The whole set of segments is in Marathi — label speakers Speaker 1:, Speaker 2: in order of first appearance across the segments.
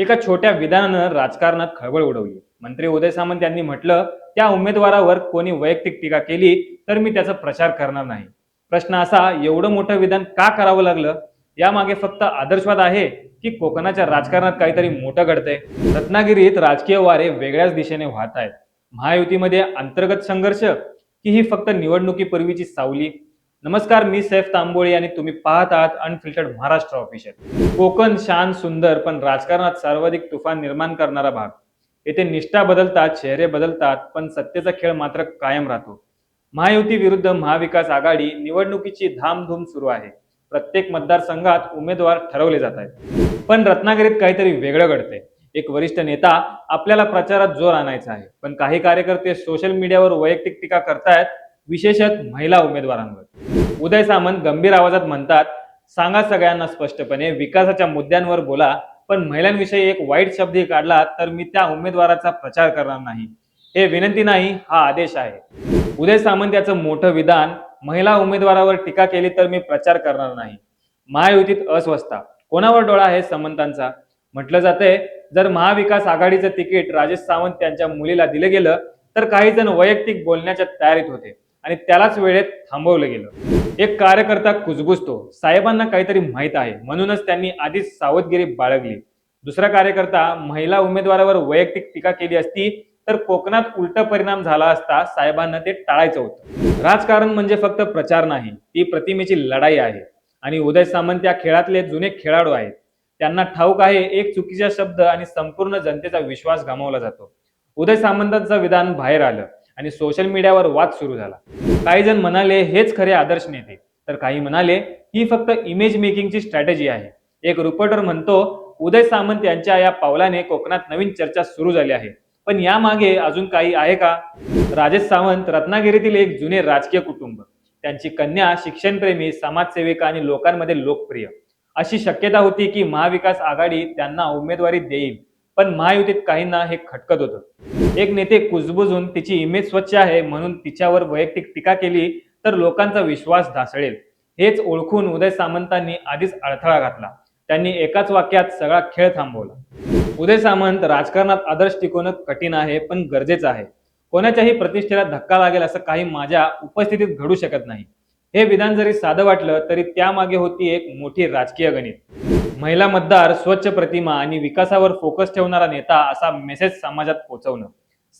Speaker 1: एका छोट्या विधानानं राजकारणात खळबळ उडवली. मंत्री उदय सामंत यांनी म्हटलं त्या उमेदवारावर कोणी वैयक्तिक टीका केली तर मी त्याचा प्रचार करणार नाही. प्रश्न असा एवढं मोठं विधान का करावं लागलं? यामागे फक्त आदर्शवाद आहे की कोकणाच्या राजकारणात काहीतरी मोठं घडतंय? रत्नागिरीत राजकीय वारे वेगळ्याच दिशेने वाहत आहेत महायुतीमध्ये अंतर्गत संघर्ष की ही फक्त निवडणुकीपूर्वीची सावली? नमस्कार मी सैफ तांबोळी आणि तुम्ही पाहत आहात अनफिल्टर्ड महाराष्ट्र ऑफिशियल कोकण शान सुंदर पण राजकारणात सर्वाधिक तुफान निर्माण करणारा भाग. येथे निष्ठा बदलतात चेहरे बदलतात पण सत्तेचा खेळ मात्र कायम राहतो. महायुती विरुद्ध महाविकास आघाडी निवडणुकीची धामधूम सुरू आहे. प्रत्येक मतदारसंघात उमेदवार ठरवले जात आहेत. पण रत्नागिरीत काहीतरी वेगळं घडतंय. एक वरिष्ठ नेता आपल्याला प्रचारात जोर आणायचा आहे. पण काही कार्यकर्ते सोशल मीडियावर वैयक्तिक टीका करतायत विशेषत महिला उमेदवारांवर. उदय सामंत गंभीर आवाजात म्हणतात सांगा सगळ्यांना स्पष्टपणे विकासाच्या मुद्द्यांवर बोला पण महिलांविषयी एक वाईट शब्दही काढला तर मी त्या उमेदवाराचा प्रचार करणार नाही. हे विनंती नाही हा आदेश आहे. उदय सामंत याचं मोठं विधान महिला उमेदवारावर टीका केली तर मी प्रचार करणार नाही. महायुतीत अस्वस्थता. कोणावर डोळा आहे सामंतांचा? म्हटलं जातंय जर महाविकास आघाडीचं तिकीट राजेश सावंत त्यांच्या मुलीला दिलं गेलं तर काही जण वैयक्तिक बोलण्याच्या तयारीत होते. आणि त्यालाच वेळेत थांबवलं गेलं. एक कार्यकर्ता कुजबुजतो. साहेबांना काहीतरी माहीत आहे. म्हणूनच त्यांनी आधीच सावधगिरी बाळगली. दुसरा कार्यकर्ता महिला उमेदवारावर वैयक्तिक टीका केली असती तर कोकणात उलट परिणाम झाला असता साहेबांना ते टाळायचं होतं. राजकारण म्हणजे फक्त प्रचार नाही ती प्रतिमेची लढाई आहे. आणि उदय सामंत या खेळातले जुने खेळाडू आहेत. त्यांना ठाऊक आहे एक चुकीचा शब्द आणि संपूर्ण जनतेचा विश्वास गमावला जातो. उदय सामंतांचं विधान बाहेर आलं. आणि सोशल मीडियावर वाद सुरू झाला. काही जण म्हणाले हेच खरे आदर्श नेते. तर काही म्हणाले ही फक्त इमेज मेकिंगची स्ट्रॅटेजी आहे. एक रिपोर्टर म्हणतो उदय सामंत यांच्या या पावलाने कोकणात नवीन चर्चा सुरू झाली आहे. पण यामागे अजून काही आहे का? राजेश सावंत रत्नागिरीतील एक जुने राजकीय कुटुंब. त्यांची कन्या शिक्षणप्रेमी समाजसेविका आणि लोकांमध्ये लोकप्रिय. अशी शक्यता होती की महाविकास आघाडी त्यांना उमेदवारी देईल. पण महायुतीत काहींना हे खटकत होतं. एक नेते कुजबुजून तिची इमेज स्वच्छ आहे म्हणून तिच्यावर वैयक्तिक टीका केली तर लोकांचा विश्वास ढासळेल. हेच ओळखून उदय सामंतांनी आधीच अडथळा घातला. त्यांनी एकाच वाक्यात सगळा खेळ थांबवला. उदय सामंत राजकारणात आदर्श टिकवणं कठीण आहे पण गरजेचं आहे. कोणाच्याही प्रतिष्ठेला धक्का लागेल असं काही माझ्या उपस्थितीत घडू शकत नाही. हे विधान जरी साधं वाटलं तरी त्यामागे होती एक मोठी राजकीय गणित. महिला मतदार स्वच्छ प्रतिमा आणि विकासावर फोकस ठेवणारा नेता असा मेसेज समाजात पोहोचवणं.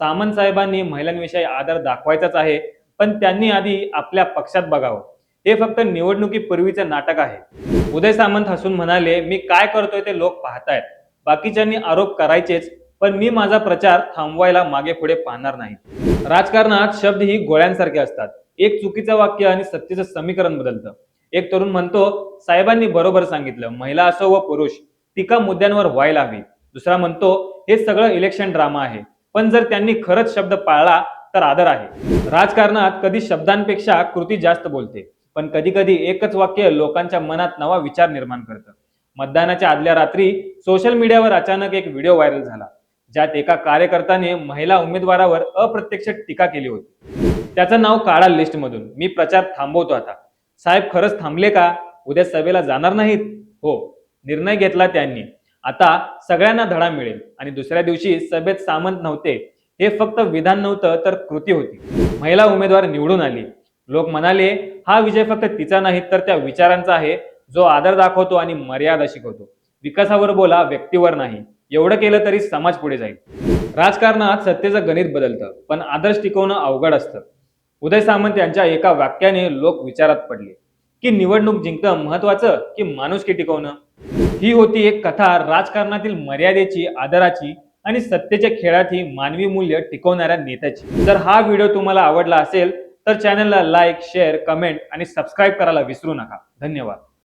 Speaker 1: सामंत साहेबांनी महिलांविषयी आदर दाखवायचाच आहे पण त्यांनी आधी आपल्या पक्षात बघावं. हे फक्त निवडणुकीपूर्वीचं नाटक आहे. उदय सामंत हसून म्हणाले मी काय करतोय ते लोक पाहतायत. बाकीच्यांनी आरोप करायचेच पण मी माझा प्रचार थांबवायला मागे पुढे पाहणार नाही. राजकारणात शब्द ही गोळ्यांसारखे असतात. एक चुकीचं वाक्य आणि सत्तेचं समीकरण बदलतं. एक तरुण म्हणतो साहेबांनी बरोबर सांगितलं महिला असो व पुरुष टीका मुद्द्यांवर व्हायला हवी. दुसरा म्हणतो हे सगळं इलेक्शन ड्रामा आहे पण जर त्यांनी खरंच शब्द पाळला तर आदर आहे. राजकारणात कधी शब्दांपेक्षा कृती जास्त बोलते पण कधी कधी एकच वाक्य लोकांच्या मनात नवा विचार निर्माण करतं. मतदानाच्या आदल्या रात्री सोशल मीडियावर अचानक एक व्हिडिओ व्हायरल झाला ज्यात एका कार्यकर्त्याने महिला उमेदवारावर अप्रत्यक्ष टीका केली होती. त्याचं नाव काढा लिस्टमधून मी प्रचार थांबवतो आता. साहेब खरंच थांबले का? उद्या सभेला जाणार नाहीत? हो निर्णय घेतला त्यांनी. आता सगळ्यांना धडा मिळेल आणि दुसऱ्या दिवशी सभेत सामंत नव्हते. हे फक्त विधान नव्हतं तर कृती होती. महिला उमेदवार निवडून आली. लोक म्हणाले हा विजय फक्त तिचा नाही तर त्या विचारांचा आहे. जो आदर दाखवतो आणि मर्यादा शिकवतो. विकासावर बोला व्यक्तीवर नाही. एवढं केलं तरी समाज पुढे जाईल. राजकारणात सत्तेचं गणित बदलतं पण आदर्श टिकवणं अवघड असतं. उदय सामंत यांच्या एका वाक्याने लोक विचारात पडले की निवडणूक जिंकणं महत्वाचं की माणुसकी टिकवणं? ही होती एक कथा राजकारणातील मर्यादेची आदराची आणि सत्तेच्या खेळातही मानवी मूल्य टिकवणाऱ्या नेत्याची. जर हा व्हिडिओ तुम्हाला आवडला असेल तर चॅनलला लाईक शेअर कमेंट आणि सबस्क्राईब करायला विसरू नका. धन्यवाद.